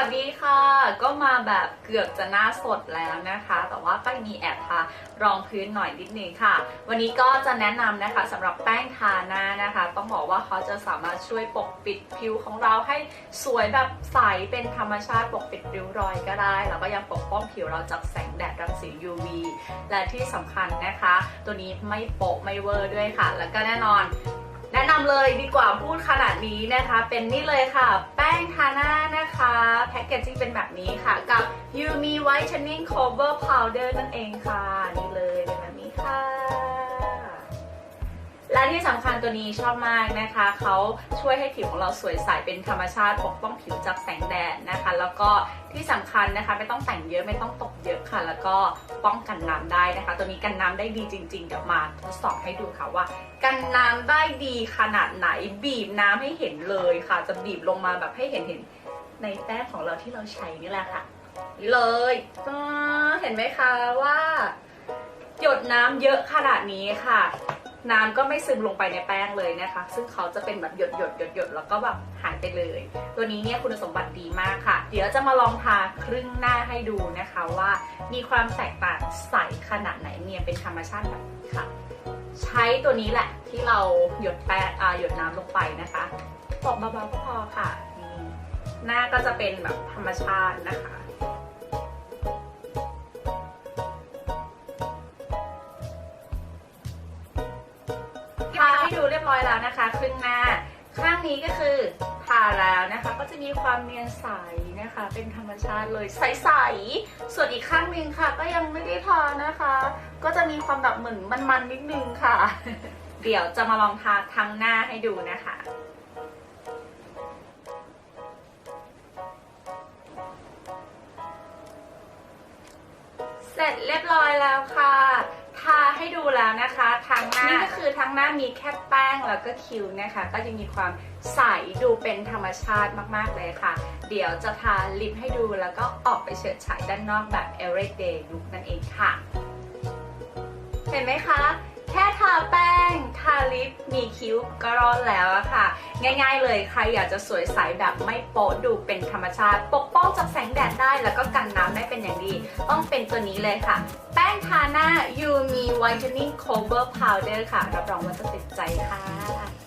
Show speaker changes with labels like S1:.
S1: ัสดีค่ะ ก็มาแบบเกือบจะหน้าสดแล้วนะคะ แต่ว่าก็มีแอบทารองพื้นหน่อยนิดนึงค่ะ วันนี้ก็จะแนะนำนะคะสำหรับแป้งทาหน้านะคะ ต้องบอกว่าเขาจะสามารถช่วยปกปิดผิวของเราให้สวยแบบใสเป็นธรรมชาติปกปิดริ้วรอยก็ได้ แล้วก็ยังปกป้องผิวเราจากแสงแดดรังสี UV และที่สำคัญนะคะ ตัวนี้ไม่โปะไม่เวอร์ด้วยค่ะ แล้วก็แน่นอนแนะนำเลยดีกว่าพูดขนาดนี้นะคะ เป็นนี่เลยค่ะ แป้งทาหน้า พ็กเกจจิ้งเป็นแบบนี้ค่ะ กับ Yumi Whitening Cover Powder นั่นเองค่ะ นี่เลยเป็นแบบนี้ค่ะ และที่สำคัญตัวนี้ชอบมากนะคะ เขาช่วยให้ผิวของเราสวยใสเป็นธรรมชาติปกป้องผิวจากแสงแดดนะคะ แล้วก็ที่สำคัญนะคะ ไม่ต้องแต่งเยอะไม่ต้องตกเยอะค่ะ แล้วก็ป้องกันน้ำได้นะคะ ตัวนี้กันน้ำได้ดีจริง ๆ เดี๋ยวมาทดสอบให้ดูค่ะว่า กันน้ำได้ดีขนาดไหนบีบน้ำให้เห็นเลยค่ะ จะบีบลงมาแบบให้เห็นเห็น ในแป้งของเราที่เราใช้นี่แหละค่ะ เลยเห็นไหมคะว่า หยดน้ำเยอะขนาดนี้ค่ะ น้ำก็ไม่ซึมลงไปในแป้งเลยนะคะ ซึ่งเขาจะเป็นแบบหยดหยดหยดหยดแล้วก็แบบหายไปเลย ตัวนี้เนี่ยคุณสมบัติดีมากค่ะ เดี๋ยวจะมาลองทาครึ่งหน้าให้ดูนะคะว่า มีความแตกต่างใสขนาดไหนเนี่ยเป็นธรรมชาติแบบนี้ค่ะ ใช้ตัวนี้แหละที่เราหยดแป้งหยดน้ำลงไปนะคะตบเบาๆก็พอค่ะ หน้าก็จะเป็นแบบธรรมชาตินะคะ ทาให้ดูเรียบร้อยแล้วนะคะ ครึ่งหน้า ข้างนี้ก็คือทาแล้วนะคะ ก็จะมีความเนียนใสนะคะ เป็นธรรมชาติเลยใสๆส่วนอีกข้างหนึงค่ะ ก็ยังไม่ได้ทานะคะ ก็จะมีความแบบเหมือนมันๆนิดนึงค่ะ เดี๋ยวจะมาลองทาทั้งหน้าให้ดูนะคะ ร้อยแล้วค่ะ ทาให้ดูแล้วนะคะทางหน้านี่ก็คือทั้งหน้ามีแค่แป้งแล้วก็คิ้วนะคะ ก็ยังมีความใสดูเป็นธรรมชาติมากๆเลยค่ะ เดี๋ยวจะทาลิปให้ดูแล้วก็ออกไปเฉิดฉายด้านนอกแบบ everyday look นั่นเองค่ะ เห็นไหมคะ ลิปมีคิ้วก็รอดแล้วอะค่ะ ง่ายๆเลยใครอยากจะสวยใสแบบไม่โป๊ะดูเป็นธรรมชาติ ปกป้องจากแสงแดดได้แล้วก็กันน้ำได้เป็นอย่างดี ต้องเป็นตัวนี้เลยค่ะ แป้งทาหน้า Yumi Whitening Cover Powder ค่ะ รับรองว่าจะติดใจค่ะ